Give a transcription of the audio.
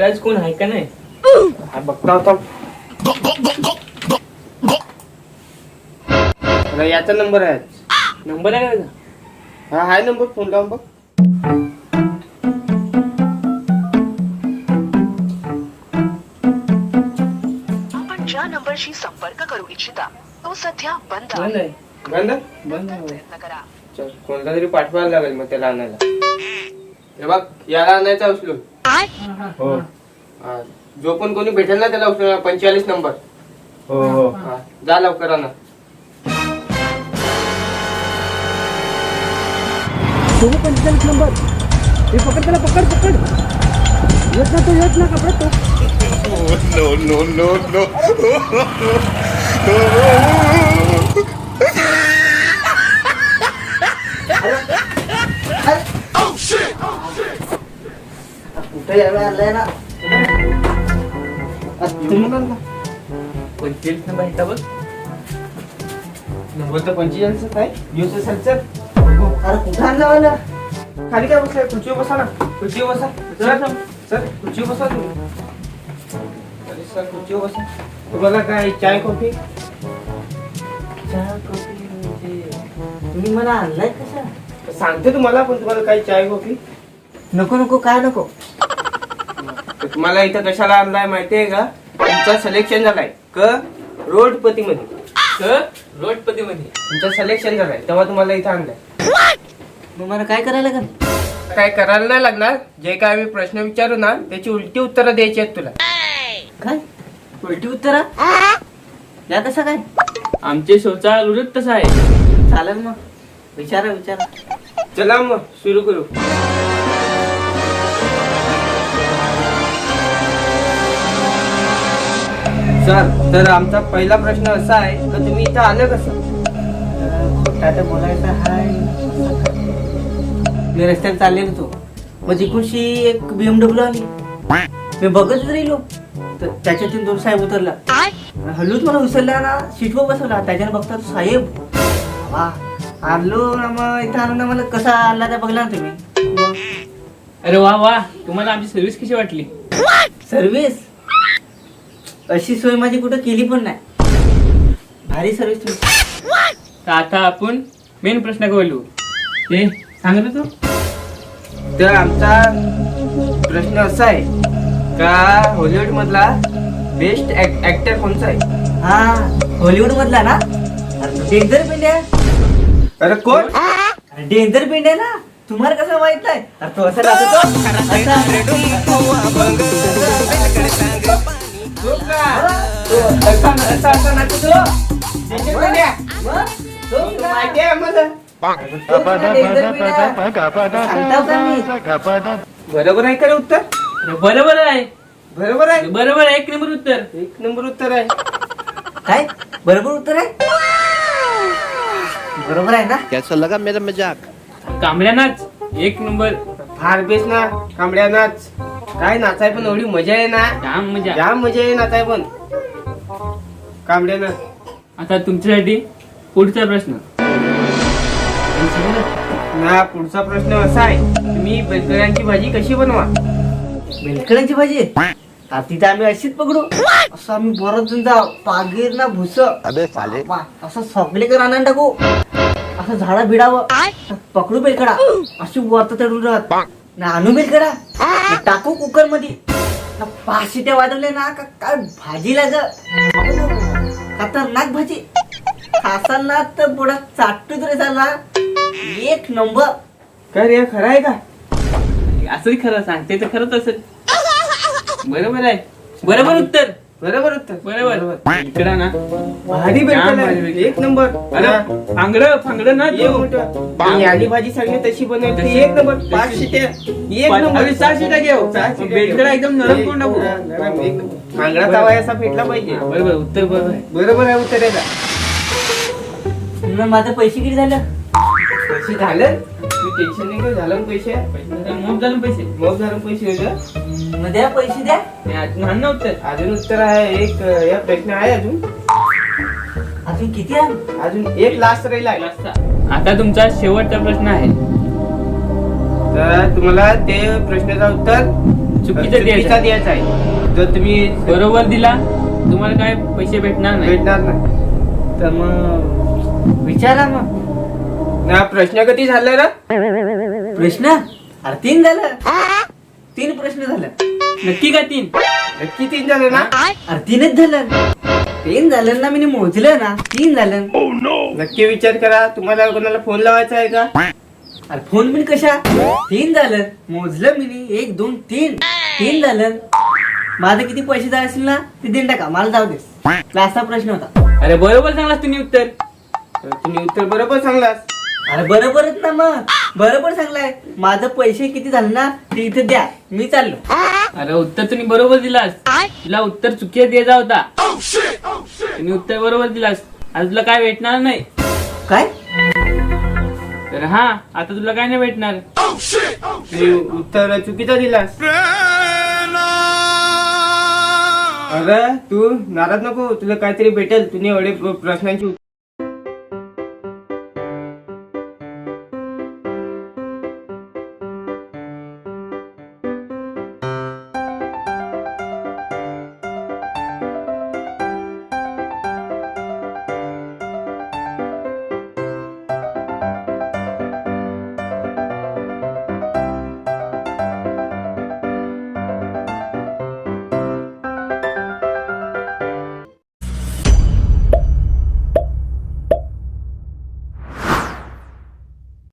Garage कोण आहे का नाही? हा बघता होता याचा नंबर आहे. नंबर आहे का? हा हाय नंबर फोन लावून बघ. आपण ज्या नंबरशी संपर्क करू इच्छिता तो सध्या बंद बंद आहे. बंद? बंद आहे. प्रयत्न करा. चल कोणता तरी पाठवायला लागेल मग त्याला आणायला. हे बघ याला आणायचा उचलून हो. हा. जो पण कोणी भेटेल ना त्याला पंचेचाळीस नंबर हो हो हा. जा लवकर आणा पंचेचाळीस नंबर हे पकड त्याला पकड पकड येत ना तो येत ना कपडा तो कुठे यावे आणलाय ना पंचवीस नंबर आहे का बघ? नंबर तर पंचेचाळीस न्यूज असेल चल अरे कुठं आणला मला? खाली काय बसलाय? खुर्चीवर बसा ना. खुर्चीवर बसा. सर सर खुर्चीवर बसा तुम्ही. अरे सर खुर्चीवर बसा. तुम्हाला काय चाय कॉफी? चहा कॉफी म्हणजे तुम्ही मला आणलाय कशा सांगते तुम्हाला पण तुम्हाला काय चाय कॉफी? नको नको काय नको? तुम्हाला इथं कशाला आणलाय माहितीये का? तुमचा सिलेक्शन झालाय. क? रोडपती मध्ये रोडपती मध्ये तुमचं सिलेक्शन झालंय. तेव्हा तुम्हाला इथं आणलंय. मग मला काय करायला लागेल? काय करायला नाही लागणार. जे काय आम्ही प्रश्न विचारू ना त्याची उलटी उत्तरं द्यायची आहेत तुला. काय? उलटी उत्तरा? या कसं काय? आमचे शौचालय उलट तसं आहे चालेल मग. विचारा विचारा. चला मग सुरू करू. सर तर आमचा पहिला प्रश्न असा आहे का तुम्ही इथं आलं कसं? तर बोलायचा हाय. मी रस्त्याने चालले होतो. मग तिकडची एक बीएमडब्ल्यू आली मी बघत राहिलो तर त्याच्यातून दोन साहेब उतरला. हल्लूच मला उचलला ना सीटवर बसवला. त्याच्याने बघता तो साहेब वा आलो ना मग इथं आलो ना मला कसा आणला त्या बघला ना तुम्ही? अरे वा वा. तुम्हाला आमची सर्व्हिस कशी वाटली? सर्विस अशी सोय माझी कुठं केली पण नाही. भारी सर्विस तुमची. तर आता आपण मेन प्रश्न बोलू ते सांग ना तू? तर आमचा प्रश्न असा आहे का हॉलिवूड मधला बेस्ट ऍक्टर कोणचा आहे? हा हॉलिवूड मधला ना डेंजर पिंड्या अरे कोण? डेंजर पिंड्या ना? तुम्हाला कसं माहीत नाही? अरे तो असं राहतो तो असा. बरोबर आहे का रे उत्तर? अरे बरोबर आहे. बरोबर आहे? बरोबर आहे. एक नंबर उत्तर. एक नंबर उत्तर आहे. काय? बरोबर उत्तर आहे? बरोबर आहे ना? कैसा लगा मेरा मजाक कांबड्या नाच एक नंबर. फार बेस ना कांबड्या नाच. काय नाचाय पण एवढी मजा आहे ना. जाम मजा. जाम मजा आहे नाचाय पण. कांबड्या नाच. आता तुमच्यासाठी पुढचा प्रश्न. ना पुढचा प्रश्न असा आहे. तुम्ही बेलकऱ्यांची भाजी कशी बनवा? बेलकड्यांची भाजी? तिथं आम्ही अशीच पकडू. असं आम्ही बरं जण जाऊ. पागीर ना भुस. असं सगळे कर आणून टाकू. असं झाडा भिडावं पकडू बेलकडा अशी वरत चढून राहत. ना आणू बेलकडा टाकू कुकरमध्ये पाच शिट्या वाजवल्या ना का काय भाजी लाग खतरनाक भाजी. खासाल ना तर पुढं चाटूच रे झाला. एक नंबर. काय रे खरं आहे का? असंही खरं सांगते तर खरंच असेल. बरोबर आहे. बरोबर उत्तर. बरोबर उत्तर. बरोबर. इकडं ना. भारी. एक नंबर. अरे फांगड फांगड ना. मिनिट. मी आली भाजी सगळी तशी बनवते तशी. एक नंबर. पाच शिट्या. एक नंबर. अरे सहा शिट्या घेऊ. सहा शिट्या बेलकडा घेऊ. एकदम नरम करून टाकू. हा, नरम, एक नंबर. भांगडा तवा असा फेटला पाहिजे. बरोबर उत्तर बरोबर आहे. बरोबर आहे उत्तर आहे का? मग माझे पैसे किती झालं? पैसे झालं. तू टेन्शन नाही घेऊ झालं ना पैसे? मोप झालं पैसे. मग झालं पैसे होतं. मग द्या पैसे द्या. नाही, अजून आण ना उत्तर. अजून उत्तर आहे एक अं, या प्रश्न आहे अजून. अजून किती आहे? अजून एक लास्ट राहिला आहे. आता तुमचा शेवटचा प्रश्न आहे. तर तुम्हाला ते प्रश्नाचं उत्तर चुकीचा चुकीचा द्यायचा द्यायचा आहे. जर तुम्ही बरोबर दिला तुम्हाला काय पैसे भेटणार नाही. भेटणार नाही. तर मग विचारा मग. ना प्रश्न कधी झाला रे? प्रश्न? अरे तीन झालं. तीन प्रश्न झालं. नक्की का तीन? नक्की तीन झालं ना? अरे तीनच झालं. तीन झालं ना मी मोजलं ना तीन झालं. नक्की विचार करा तुम्हाला कोणाला फोन लावायचा आहे का? अरे फोन बिन कशा? तीन झालं. मोजलं मी एक दोन तीन. तीन झालं. माझं किती पैसे जाय असेल ना ते देऊन टाका. मला जाऊ दे. लास्टचा प्रश्न होता. अरे बरोबर सांगलास तुम्ही उत्तर. तर तुम्ही उत्तर बरोबर सांगलास. अरे बरोबरच ना मग. बरोबर सांगलाय. माझं पैसे किती झाले ना ते इथे द्या. मी चाललो. अरे उत्तर तुम्ही बरोबर दिलास. तुला उत्तर चुकीचा द्यायचा होता. तुम्ही उत्तर बरोबर दिलास. आता तुला काय भेटणार नाही. काय? तर हा आता तुला काय नाही भेटणार. उत्तर चुकीचं दिलास. अरे तू नाराज नको. तुला काहीतरी भेटेल. तुम्ही एवढे प्रश्नांची